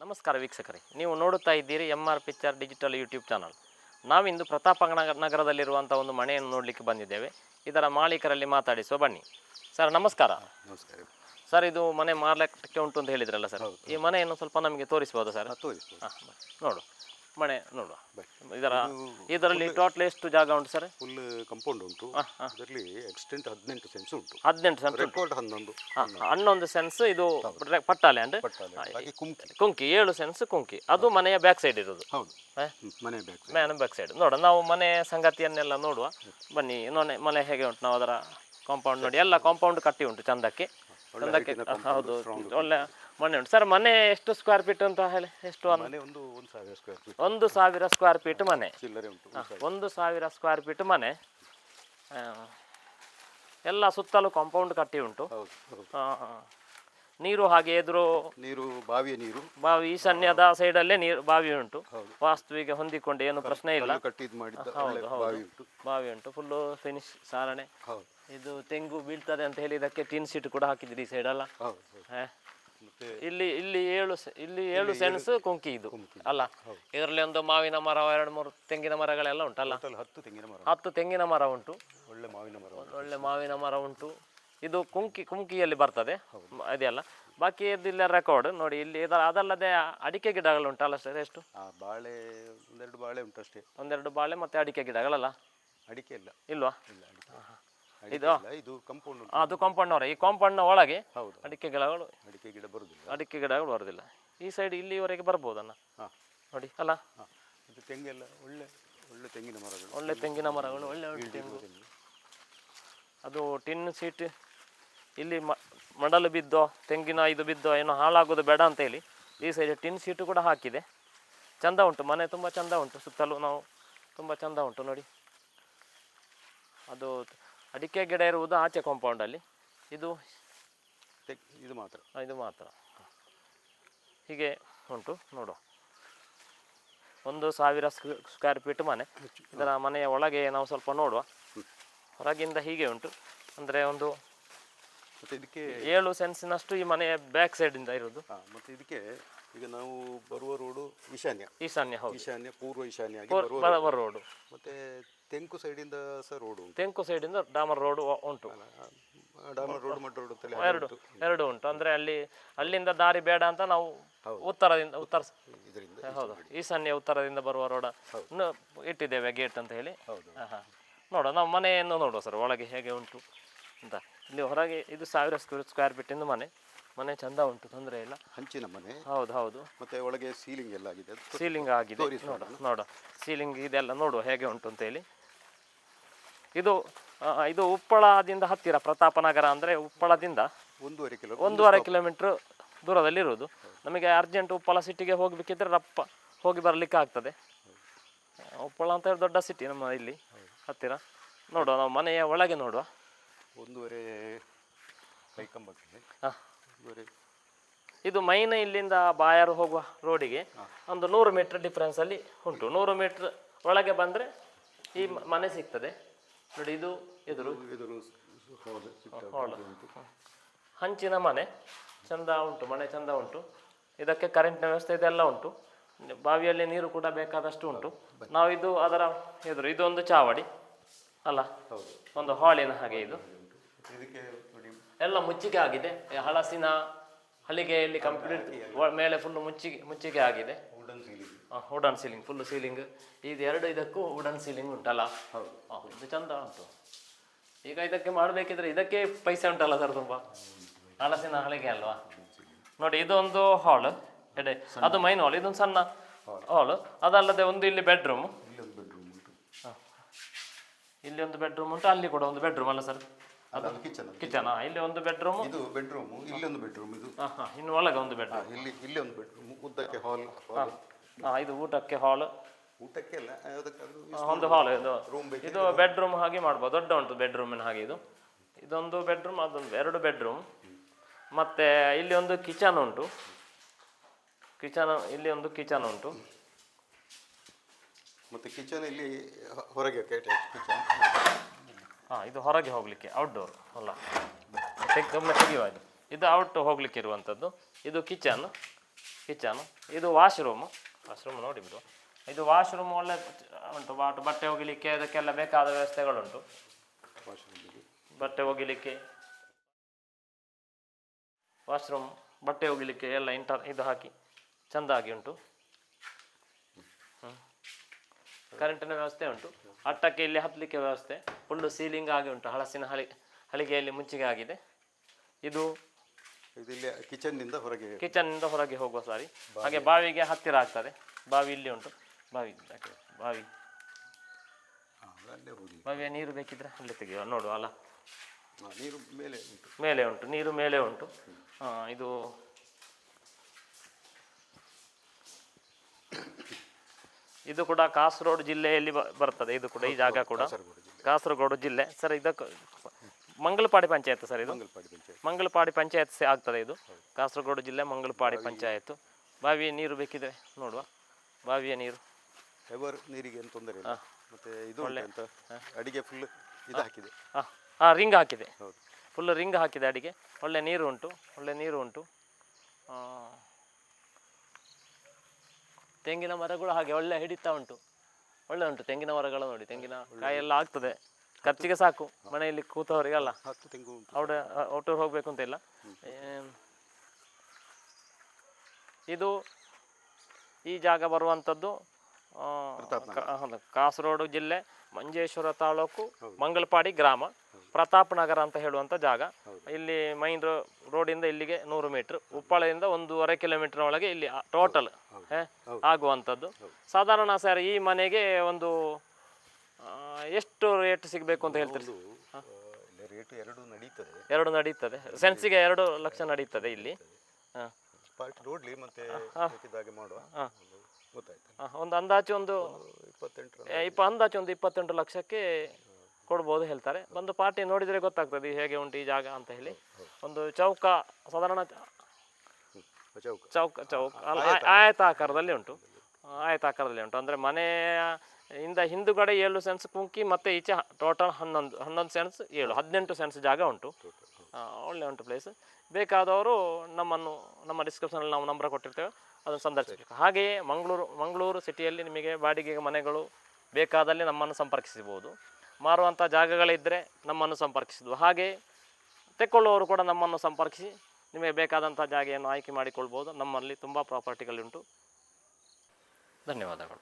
ನಮಸ್ಕಾರ ವೀಕ್ಷಕರೇ ನೀವು ನೋಡುತ್ತಾ ಇದ್ದೀರಿ M R picture digital YouTube channel ನಾವಿಂದು ಪ್ರತಾಪ ನಗ- ನಗರದಲ್ಲಿರುವಂಥ ಒಂದು ಮನೆಯನ್ನು ನೋಡಲಿಕ್ಕೆ ಬಂದಿದ್ದೇವೆ. ಇದರ ಮಾಲೀಕರಲ್ಲಿ ಮಾತಾಡಿಸುವ ಬನ್ನಿ. ಸರ್ ನಮಸ್ಕಾರ. ನಮಸ್ಕಾರ. ಸರ್ ಇದು ಮನೆ ಮಾರ್ಲಕ್ಕೆ ಉಂಟು ಅಂತ ಹೇಳಿದ್ರಲ್ಲ ಸರ್? ಈ ಮನೆಯನ್ನು ಸ್ವಲ್ಪ ನಮಗೆ ತೋರಿಸ್ಬೋದಾ ಸರ್? ತೋರಿಸ್ಬೋದು ಹಾಂ ನೋಡು. ಮನೆ ನೋಡುವ. ಇದರ ಇದರಲ್ಲಿ ಟೋಟಲ್ ಎಷ್ಟು ಜಾಗ ಉಂಟು ಸರ್? ಫುಲ್ ಕಂಪೌಂಡ್ ಉಂಟು. ಅದರಲ್ಲಿ ಎಕ್ಸ್ಟೆಂಟ್ ಹದಿನೆಂಟು ಸೆನ್ಸ್ ಉಂಟು. ಹದಿನೆಂಟು ಸೆನ್ಸ್ ರೆಕಾರ್ಡ್ ಹನ್ನೊಂದು. ಹನ್ನೊಂದು ಸೆನ್ಸ್ ಇದು ಪಟ್ಟಾಲೆ ಅಂದ್ರೆ? ಕುಮ್ಕಿ ಕುಂಕಿ. ಏಳು ಸೆನ್ಸ್ ಕುಂಕಿ. ಅದು ಮನೆಯ ಬ್ಯಾಕ್ ಸೈಡ್ ಇರೋದು. ಹೌದು. ಮನೆ ಬ್ಯಾಕ್ ಮ್ಯಾನ್ ಬ್ಯಾಕ್ ಸೈಡ್ ನೋಡ ನಾವು ಮನೆ ಸಂಗತಿಯನ್ನೆಲ್ಲ ನೋಡುವ. ಬನ್ನಿ ನೋಡಿ ಮನೆ ಹೇಗೆ ಉಂಟು? ನಾವು ಅದರ ಕಾಂಪೌಂಡ್ ನೋಡಿ. ಎಲ್ಲ ಕಾಂಪೌಂಡ್ ಕಟ್ಟಿ ಉಂಟು ಚಂದಕ್ಕೆ. ಚಂದಕ್ಕೆ ಹೌದು. ಒಳ್ಳೆ ಮನೆ ಉಂಟು. ಸರ್ ಮನೆ ಎಷ್ಟು ಸ್ಕ್ವೇರ್ ಫೀಟ್ ಅಂತ ಹೇಳಿ? ಎಷ್ಟು ಮನೆ ಒಂದು ಒಂದು ಸಾವಿರ ಸ್ಕ್ವೇರ್ ಫೀಟ್ ಒಂದು ಸಾವಿರ ಸ್ಕ್ವೇರ್ ಫೀಟ್ ಮನೆ ಚಿಲ್ಲರೆ ಉಂಟು ಒಂದು ಸಾವಿರ. ಸ್ಕ್ವೇರ್ ಫೀಟ್ ಮನೆ ಆ, ಎಲ್ಲ ಸುತ್ತಲೂ ಕಾಂಪೌಂಡ್ ಕಟ್ಟಿ ಉಂಟು. ಹೌದು ಹೌದು. ಆ, ಆ. ನೀರು ಹಾಗೆ ಎದುರು? ನೀರು ಬಾವಿಯ ನೀರು. ಬಾವಿ ಈಶಾನ್ಯದ ಸೈಡಲ್ಲೇ ನೀರು ಬಾವಿ ಉಂಟು. ವಾಸ್ತುವಿಗೆ ಹೊಂದಿಕೊಂಡು ಏನು ಪ್ರಶ್ನೆ ಇಲ್ಲ. ಕಲ್ಲು ಕಟ್ಟಿದ್ ಮಾಡಿದ್ದ ಒಳ್ಳೆ ಬಾವಿ ಉಂಟು. ಬಾವಿ ಉಂಟು. ಫುಲ್ಲು ಫಿನಿಶ್ ಸಾರಣೆ. ಹೌದು. ಇದು ತೆಂಗು ಬೀಳ್ತದೆ ಅಂತ ಹೇಳಿ ಇದಕ್ಕೆ ಟಿನ್ ಸೀಟ್ ಕೂಡ ಹಾಕಿದ್ರಿ ಈ ಸೈಡ್ ಅಲ್ಲ? ಹೌದು ಹೌದು. ಇಲ್ಲಿ ಇಲ್ಲಿ ಏಳು ಸೆ- ಇಲ್ಲಿ ಏಳು ಸೆನ್ಸ್ ಕುಂಕಿ ಇದು ಅಲ್ಲ? ಇದರಲ್ಲಿ ಒಂದು ಮಾವಿನ ಮರ ಎರಡು ಮೂರು ತೆಂಗಿನ ಮರಗಳೆಲ್ಲ ಉಂಟಲ್ಲ? ಟೋಟಲ್ ಹತ್ತು ತೆಂಗಿನ ಮರ ಹತ್ತು ತೆಂಗಿನ ಮರ ಉಂಟು. ಒಳ್ಳೆ ಮಾವಿನ ಮರ. ಒಳ್ಳೆ ಮಾವಿನ ಮರ ಉಂಟು. ಇದು ಕುಂಕಿ ಕುಂಕಿಯಲ್ಲಿ ಬರ್ತದೆ. ಅದೆಲ್ಲ ಬಾಕಿ ಇದಿಲ್ಲ ರೆಕಾರ್ಡ್ ನೋಡಿ ಇಲ್ಲಿ ಇದರ ಅದಲ್ಲದೆ ಅಡಿಕೆ ಗಿಡಗಳು ಉಂಟಲ್ಲ ಸರ್ ಎಷ್ಟು? ಆ ಬಾಳೆ ಒಂದೆರಡು ಬಾಳೆ ಉಂಟು ಅಷ್ಟೇ. ಒಂದೆರಡು ಬಾಳೆ ಮತ್ತೆ ಅಡಿಕೆ ಗಿಡಗಳಲ್ಲ? ಅಡಿಕೆ ಇಲ್ಲ. ಇಲ್ವಾ? ಇಲ್ಲ ಅಡಿಕೆ ಇಲ್ಲ ಇದು? ಕಂಪೌಂಡ್ ಉಂಟು. ಕಾಂಪೌಂಡ್ ಅದು ಕಾಂಪೌಂಡ್ನವರ ಈ ಕಾಂಪೌಂಡ್ನ ಒಳಗೆ ಹೌದು. ಅಡಿಕೆ ಗಿಡಗಳು ಅಡಿಕೆ ಗಿಡ ಬರುದಿಲ್ಲ. ಅಡಿಕೆ ಗಿಡಗಳು ಬರೋದಿಲ್ಲ. ಈ ಸೈಡ್ ಇಲ್ಲಿವರೆಗೆ ಬರ್ಬೋದನ್ನ ಹಾಂ. ನೋಡಿ ಅಲ್ಲ? ಹಾಂ. ಇದು ತೆಂಗೆಲ್ಲ ಒಳ್ಳೆ ಒಳ್ಳೆ ತೆಂಗಿನ ಮರಗಳು. ಒಳ್ಳೆ ತೆಂಗಿನ ಮರಗಳು ಒಳ್ಳೆ ಒಳ್ಳೆ ತೆಂಗು. ಅದು ಟಿನ್ ಸೀಟ್ ಇಲ್ಲಿ ಮ ಮಡಲು ಬಿದ್ದೋ ತೆಂಗಿನ ಇದು ಬಿದ್ದೋ ಏನೋ ಹಾಳಾಗೋದು ಬೇಡ ಅಂತ ಹೇಳಿ ಈ ಸೈಡ್ ಟಿನ್ ಸೀಟು ಕೂಡ ಹಾಕಿದೆ. ಚಂದ ಉಂಟು ಮನೆ ತುಂಬ ಚಂದ ಉಂಟು ಸುತ್ತಲೂ ನಾವು ತುಂಬ ಚಂದ ಉಂಟು ನೋಡಿ. ಅದು ಅಡಿಕೆ ಗಿಡ ಇರುವುದು ಆಚೆ ಕಾಂಪೌಂಡಲ್ಲಿ ಇದು ಇದು ಮಾತ್ರ. ಇದು ಮಾತ್ರ. ಹೀಗೆ ಉಂಟು ನೋಡುವ ಒಂದು ಸಾವಿರ ಸ್ಕ್ವೇರ್ ಫೀಟ್ ಮನೆ. ಇದರ ಮನೆಯ ಒಳಗೆ ನಾವು ಸ್ವಲ್ಪ ನೋಡುವ. ಹೊರಗಿಂದ ಹೀಗೆ ಉಂಟು. ಅಂದರೆ ಒಂದು ಮತ್ತೆ ಇದಕ್ಕೆ ಏಳು ಸೆನ್ಸಿನಷ್ಟು ಈ ಮನೆಯ ಬ್ಯಾಕ್ ಸೈಡಿಂದ ಇರೋದು ಮತ್ತು ಇದಕ್ಕೆ ಈಗ ನಾವು ಬರುವ ರೋಡು ಈಶಾನ್ಯ. ಈಶಾನ್ಯ ಹೌದು. ಈಶಾನ್ಯ ಪೂರ್ವ ಈಶಾನ್ಯ ಬರುವ ಬರ ರೋಡು ಮತ್ತೆ ತೆಂಕು ಸೈಡಿಂದ ಸಹ ರೋಡ್ ಉಂಟು. ತೆಂಕು ಸೈಡಿಂದ ಡಾಮರ್ ರೋಡ್ ಉಂಟು. ಡಾಮರ್ ರೋಡ್ ಮಡ್ ರೋಡ್ ಅಂತೇಳಿ ಎರಡು ಎರಡು ಉಂಟು. ಅಂದರೆ ಅಲ್ಲಿ ಅಲ್ಲಿಂದ ದಾರಿ ಬೇಡ ಅಂತ ನಾವು ಉತ್ತರದಿಂದ ಉತ್ತರ ಇದರಿಂದ ಹೌದು. ಈಶಾನ್ಯ ಉತ್ತರದಿಂದ ಬರುವ ರೋಡ ಇಟ್ಟಿದ್ದೇವೆ ಗೇಟ್ ಅಂತ ಹೇಳಿ. ಹೌದು. ಹಾಂ ಹಾಂ ನೋಡುವ ನಾವು ಮನೆಯನ್ನು ನೋಡುವ ಸರ್ ಒಳಗೆ ಹೇಗೆ ಉಂಟು ಅಂತ. ಇಲ್ಲಿ ಹೊರಗೆ ಇದು ಸಾವಿರ ಸ್ಕ್ವೇರ್ ಸ್ಕ್ವೇರ್ ಫೀಟಿಂದ ಮನೆ. ಮನೆ ಚಂದ ಉಂಟು ತೊಂದರೆ ಇಲ್ಲ. ಹಂಚಿನ ಮನೆ. ಹೌದು ಹೌದು. ಮತ್ತೆ ಒಳಗೆ ಸೀಲಿಂಗ್ ಎಲ್ಲ ಆಗಿದೆ. ಸೀಲಿಂಗ್ ಆಗಿದೆ. ನೋಡ ನೋಡ ಸೀಲಿಂಗ್ ಇದೆಲ್ಲ ನೋಡುವ ಹೇಗೆ ಉಂಟು ಅಂತೇಳಿ ಇದು ಇದು ಉಪ್ಪಳದಿಂದ ಹತ್ತಿರ ಪ್ರತಾಪನಗರ ಅಂದರೆ ಉಪ್ಪಳದಿಂದ ಒಂದೂವರೆ ಕಿಲೋ ಒಂದೂವರೆ ಕಿಲೋಮೀಟ್ರ್ ದೂರದಲ್ಲಿರುವುದು. ನಮಗೆ ಅರ್ಜೆಂಟ್ ಉಪ್ಪಳ ಸಿಟಿಗೆ ಹೋಗಬೇಕಿದ್ರೆ ರಪ್ಪ ಹೋಗಿ ಬರಲಿಕ್ಕೆ ಆಗ್ತದೆ. ಉಪ್ಪಳ ಅಂತ ಹೇಳಿ ದೊಡ್ಡ ಸಿಟಿ ನಮ್ಮ ಇಲ್ಲಿ ಹತ್ತಿರ. ನೋಡುವ ನಾವು ಮನೆಯ ಒಳಗೆ ನೋಡುವ. ಒಂದೂವರೆ ಇದು ಮೈನ್ ಇಲ್ಲಿಂದ ಬಾಯಾರು ಹೋಗುವ ರೋಡಿಗೆ ಒಂದು ನೂರು ಮೀಟ್ರ್ ಡಿಫ್ರೆನ್ಸಲ್ಲಿ ಉಂಟು. ನೂರು ಮೀಟ್ರ್ ಒಳಗೆ ಬಂದರೆ ಈ ಮನೆ ಸಿಗ್ತದೆ. ನೋಡಿ ಇದು ಎದುರು. ಹಂಚಿನ ಮನೆ ಚಂದ ಉಂಟು ಮನೆ ಚಂದ ಉಂಟು. ಇದಕ್ಕೆ ಕರೆಂಟ್ನ ವ್ಯವಸ್ಥೆ ಇದೆಲ್ಲ ಉಂಟು. ಬಾವಿಯಲ್ಲಿ ನೀರು ಕೂಡ ಬೇಕಾದಷ್ಟು ಉಂಟು. ನಾವು ಇದು ಅದರ ಎದುರು ಇದೊಂದು ಚಾವಡಿ ಅಲ್ಲ? ಒಂದು ಹಾಳಿನ ಹಾಗೆ ಇದು. ಎಲ್ಲ ಮುಚ್ಚಿಗೆ ಆಗಿದೆ. ಹಳಸಿನ ಹಲಿಗೆಯಲ್ಲಿ ಕಂಪ್ಲೀಟ್ ಮೇಲೆ ಫುಲ್ ಮುಚ್ಚಿಗೆ ಮುಚ್ಚಿಗೆ ಆಗಿದೆ. ವುಡನ್ ಸೀಲಿಂಗ್ ಫುಲ್ ಸೀಲಿಂಗ್ ಇದು ಎರಡು ಇದಕ್ಕೂ ವುಡನ್ ಸೀಲಿಂಗ್ ಉಂಟಲ್ಲ? ಹೌದು. ಇದು ಚಂದ ಉಂಟು. ಈಗ ಇದಕ್ಕೆ ಮಾಡಬೇಕಿದ್ರೆ ಇದಕ್ಕೆ ಪೈಸೆ ಉಂಟಲ್ಲ ಸರ್ ತುಂಬ? ಹಲಸಿನ ಹಳಿಗೆ ಅಲ್ವಾ? ನೋಡಿ ಇದೊಂದು ಹಾಲ್ ಎಡೆ ಅದು ಮೈನ್ ಹಾಲ್ ಇದೊಂದು ಸಣ್ಣ ಹಾಲ್ ಅದಲ್ಲದೆ ಒಂದು ಇಲ್ಲಿ ಬೆಡ್ರೂಮ್ ಇಲ್ಲಿ ಒಂದು ಬೆಡ್ರೂಮ್ ಉಂಟು. ಇಲ್ಲಿ ಒಂದು ಬೆಡ್ರೂಮ್ ಉಂಟು ಅಲ್ಲಿ ಕೂಡ ಒಂದು ಬೆಡ್ರೂಮ್ ಅಲ್ಲ ಸರ್ ಕಿಚನ್ ಕಿಚನ್ ಇಲ್ಲಿ ಒಂದು ಬೆಡ್ರೂಮ್ ಇದು ಬೆಡ್ರೂಮ್ ಇಲ್ಲಿ ಒಂದು ಬೆಡ್ರೂಮ್ ಇದು. ಇನ್ನು ಒಳಗೆ ಒಂದು ಬೆಡ್ರೂಮ್ ಇಲ್ಲಿ ಇಲ್ಲಿ ಒಂದು ಬೆಡ್ರೂಮ್ ಉದ್ದಕ್ಕೆ ಹಾಲ್ ಹಾಂ ಇದು ಊಟಕ್ಕೆ ಹಾಲ್. ಊಟಕ್ಕೆ ಅಲ್ಲ ಯಾವುದಕ್ಕಾದ್ರೂ ಒಂದು ಹಾಲ್ ಇದು. ರೂಮ್ ಇದು ಬೆಡ್ರೂಮ್ ಹಾಗೆ ಮಾಡ್ಬೋದು. ದೊಡ್ಡ ಉಂಟು ಬೆಡ್ರೂಮಿನ ಹಾಗೆ ಇದು. ಇದೊಂದು ಬೆಡ್ರೂಮ್ ಅದೊಂದು ಎರಡು ಬೆಡ್ರೂಮ್ ಮತ್ತೆ ಇಲ್ಲಿ ಒಂದು ಕಿಚನ್ ಉಂಟು. ಕಿಚನ್ ಇಲ್ಲಿ ಒಂದು ಕಿಚನ್ ಉಂಟು. ಮತ್ತೆ ಕಿಚನ್ ಇಲ್ಲಿ ಹೊ- ಹೊರಗೆ ಕಿಚನ್ ಹಾಂ ಇದು ಹೊರಗೆ ಹೋಗಲಿಕ್ಕೆ ಔಟ್ಡೋರ್ ಅಲ್ಲ. ತೆಗೊಮ್ಮೆ ತೆಗೆಯುವ ಇದು ಇದು ಔಟ್ ಹೋಗ್ಲಿಕ್ಕೆ ಇರುವಂಥದ್ದು ಇದು ಕಿಚನ್ ಕಿಚನ್ ಇದು ವಾಶ್ರೂಮ್ ವಾಶ್ರೂಮ್ ನೋಡಿ ಇದು ವಾಶ್ರೂಮ್ ಒಳ್ಳೆ, ಉಂಟು, ಬಾಟು, ಬಟ್ಟೆ ಒಗಿಲಿಕ್ಕೆ ಅದಕ್ಕೆಲ್ಲ ಬೇಕಾದ ವ್ಯವಸ್ಥೆಗಳುಂಟು. ಬಟ್ಟೆ ಒಗಿಲಿಕ್ಕೆ, ವಾಶ್ರೂಮ್, ಬಟ್ಟೆ ಒಗಿಲಿಕ್ಕೆ ಎಲ್ಲ ಇಂಟರ್ ಇದು ಹಾಕಿ, ಚೆಂದಾಗಿ ಉಂಟು. ಕರೆಂಟಿನ ವ್ಯವಸ್ಥೆ ಉಂಟು. ಅಟ್ಟಕ್ಕೆ ಇಲ್ಲಿ ಹತ್ತಲಿಕ್ಕೆ ವ್ಯವಸ್ಥೆ. ಫುಲ್ಲು ಸೀಲಿಂಗ್ ಆಗಿ ಉಂಟು. ಹಳಸಿನ ಹಳಿ, ಹಳಿಗೆಯಲ್ಲಿ ಮುಂಚಿಗೆ ಆಗಿದೆ. ಇದು ಇಲ್ಲಿ ಕಿಚನ್ನಿಂದ ಹೊರಗೆ ಕಿಚನ್ನಿಂದ ಹೊರಗೆ ಹೋಗುವ ಸಾರಿ. ಹಾಗೆ ಬಾವಿಗೆ ಹತ್ತಿರ ಆಗ್ತದೆ. ಬಾವಿ ಇಲ್ಲಿ ಉಂಟು. ಬಾವಿ ಬಾವಿ. ಹಾ, ಅಲ್ಲೇ ಹೋಗಿ ಬಾವಿಯ ನೀರು ಬೇಕಿದ್ರೆ ಅಲ್ಲಿ ತೆಗೆಯುವ. ನೋಡುವ ಅಲ್ಲ. ನೀರು ಮೇಲೆ ಉಂಟು. ಮೇಲೆ ಉಂಟು ನೀರು ಮೇಲೆ ಉಂಟು. ಇದು ಇದು ಕೂಡ ಕಾಸರಗೋಡು ಜಿಲ್ಲೆಯಲ್ಲಿ ಬರ್ತದೆ. ಇದು ಕೂಡ ಈ ಜಾಗ ಕೂಡ. ಕಾಸರಗೋಡು ಜಿಲ್ಲೆ. ಸರ್ ಇದಕ್ಕೆ ಮಂಗಳಪಾಡಿ ಪಂಚಾಯತ್ ಸರ್ ಇದು? ಮಂಗಲ್ಪಾಡಿ. ಮಂಗಳಪಾಡಿ ಪಂಚಾಯತ್ ಸೇ ಆಗ್ತದೆ ಇದು. ಕಾಸರಗೋಡು ಜಿಲ್ಲೆ ಮಂಗಳಪಾಡಿ ಪಂಚಾಯತ್ ಬಾವಿಯ ನೀರು ಬೇಕಿದ್ರೆ ನೋಡುವ. ಬಾವಿಯ ನೀರು. ಎವರ್ ನೀರಿಗೆ ಏನು ತೊಂದರೆ ಇಲ್ಲ. ಮತ್ತೆ ಇದು ಒಳ್ಳೆ. ಅಂತ ಅಡಿಗೆ ಫುಲ್ ಇದು ಹಾಕಿದೆ. ಹಾಂ. ರಿಂಗ್ ಹಾಕಿದೆ. ಫುಲ್ ರಿಂಗ್ ಹಾಕಿದೆ ಅಡಿಗೆ. ಒಳ್ಳೆ ನೀರು ಉಂಟು. ಒಳ್ಳೆ ನೀರು ಉಂಟು. ತೆಂಗಿನ ಮರಗಳು ಹಾಗೆ ಒಳ್ಳೆ ಹಿಡಿತಾ ಉಂಟು. ಒಳ್ಳೆ ಉಂಟು ತೆಂಗಿನ ಮರಗಳು ನೋಡಿ. ತೆಂಗಿನ ಕಾಯಿ ಎಲ್ಲ ಆಗ್ತದೆ. ಖರ್ಚಿಗೆ ಸಾಕು ಮನೆಯಲ್ಲಿ ಕೂತವರಿಗೆ ಅಲ್ಲ ತೆಂಗು ಉಂಟು. ಔಟ ಔಟೂರ್ ಹೋಗ್ಬೇಕು ಅಂತ ಇಲ್ಲ ಏಮ್, ಇದು ಈ ಜಾಗ ಬರುವಂಥದ್ದು ಆ, ಕ- ಹೌದು, ಕಾಸರಗೋಡು ಜಿಲ್ಲೆ ಮಂಜೇಶ್ವರ ತಾಲೂಕು ಮಂಗಳಪಾಡಿ ಗ್ರಾಮ ಪ್ರತಾಪ್ ನಗರ ಅಂತ ಹೇಳುವಂಥ ಜಾಗ. ಇಲ್ಲಿ ಮೈನ್ ರೋ ರೋಡಿಂದ ಇಲ್ಲಿಗೆ ನೂರು ಮೀಟ್ರ್ ಉಪ್ಪಳದಿಂದ ಒಂದೂವರೆ ಕಿಲೋಮೀಟರ್ ಒಳಗೆ ಇಲ್ಲಿ ಟೋಟಲ್ ಆಗುವಂಥದ್ದು. ಸಾಧಾರಣ ಸರ್ ಈ ಮನೆಗೆ ಒಂದು ಎಷ್ಟು ರೇಟ್ ಸಿಗಬೇಕು ಅಂತ ಹೇಳ್ತೀರಿ? ರೇಟ್ ಎರಡು ನಡೀತದೆ. ಎರಡು ನಡೀತದೆ. ಸೆನ್ಸಿಗೆ ಎರಡು ಲಕ್ಷ ನಡೀತದೆ ಇಲ್ಲಿ. ಹಾಂ. ಪಾರ್ಟಿ ನೋಡ್ಲಿ ಮತ್ತೆ ಬೇಕಿದ್ದಾಗೆ ಮಾಡುವ. ಒಂದು ಅಂದಾಜು ಒಂದು ಇಪ್ಪತ್ತೆಂಟರ ಏ, ಇಪ್ಪ ಅಂದಾಜು ಒಂದು ಇಪ್ಪತ್ತೆಂಟು ಲಕ್ಷಕ್ಕೆ ಕೊಡ್ಬೋದು ಹೇಳ್ತಾರೆ. ಒಂದು ಪಾರ್ಟಿ ನೋಡಿದರೆ ಗೊತ್ತಾಗ್ತದೆ ಹೇಗೆ ಉಂಟು ಈ ಜಾಗ ಅಂತ ಹೇಳಿ. ಒಂದು ಚೌಕ ಸಾಧಾರಣ ಚ- ಚೌಕ. ಚೌಕ ಚೌಕ. ಅಲ್ಲ ಆಯತಾಕಾರದಲ್ಲಿ ಉಂಟು. ಆಯತಾಕಾರದಲ್ಲಿ ಉಂಟು. ಅಂದರೆ ಮನೆಯ ಇಂದ ಹಿಂದುಗಡೆ ಏಳು ಸೆನ್ಸ್ ಕುಂಕಿ ಮತ್ತು ಈಚೆ ಟೋಟಲ್ ಹನ್ನೊಂದು ಹನ್ನೊಂದು ಸೆನ್ಸ್ ಏಳು ಹದಿನೆಂಟು ಸೆನ್ಸ್ ಜಾಗ ಉಂಟು. ಒಳ್ಳೆ ಉಂಟು ಪ್ಲೇಸ್ ಬೇಕಾದವರು ನಮ್ಮನ್ನು ನಮ್ಮ ಡಿಸ್ಕ್ರಿಪ್ಷನಲ್ಲಿ ನಾವು ನಂಬರ್ ಕೊಟ್ಟಿರ್ತೇವೆ ಅದನ್ನು ಸಂದರ್ಶಿಸಬೇಕು. ಹಾಗೆಯೇ ಮಂಗಳೂರು ಮಂಗಳೂರು ಸಿಟಿಯಲ್ಲಿ ನಿಮಗೆ ಬಾಡಿಗೆಗೆ ಮನೆಗಳು ಬೇಕಾದಲ್ಲಿ ನಮ್ಮನ್ನು ಸಂಪರ್ಕಿಸಬಹುದು. ಮಾರುವಂಥ ಜಾಗಗಳಿದ್ದರೆ ನಮ್ಮನ್ನು ಸಂಪರ್ಕಿಸಿದ್ವು ಹಾಗೆ ತೆಕ್ಕೊಳ್ಳುವವರು ಕೂಡ ನಮ್ಮನ್ನು ಸಂಪರ್ಕಿಸಿ ನಿಮಗೆ ಬೇಕಾದಂಥ ಜಾಗೆಯನ್ನು ಆಯ್ಕೆ ಮಾಡಿಕೊಳ್ಬೋದು ನಮ್ಮಲ್ಲಿ ತುಂಬ ಪ್ರಾಪರ್ಟಿಗಳುಂಟು ಧನ್ಯವಾದಗಳು.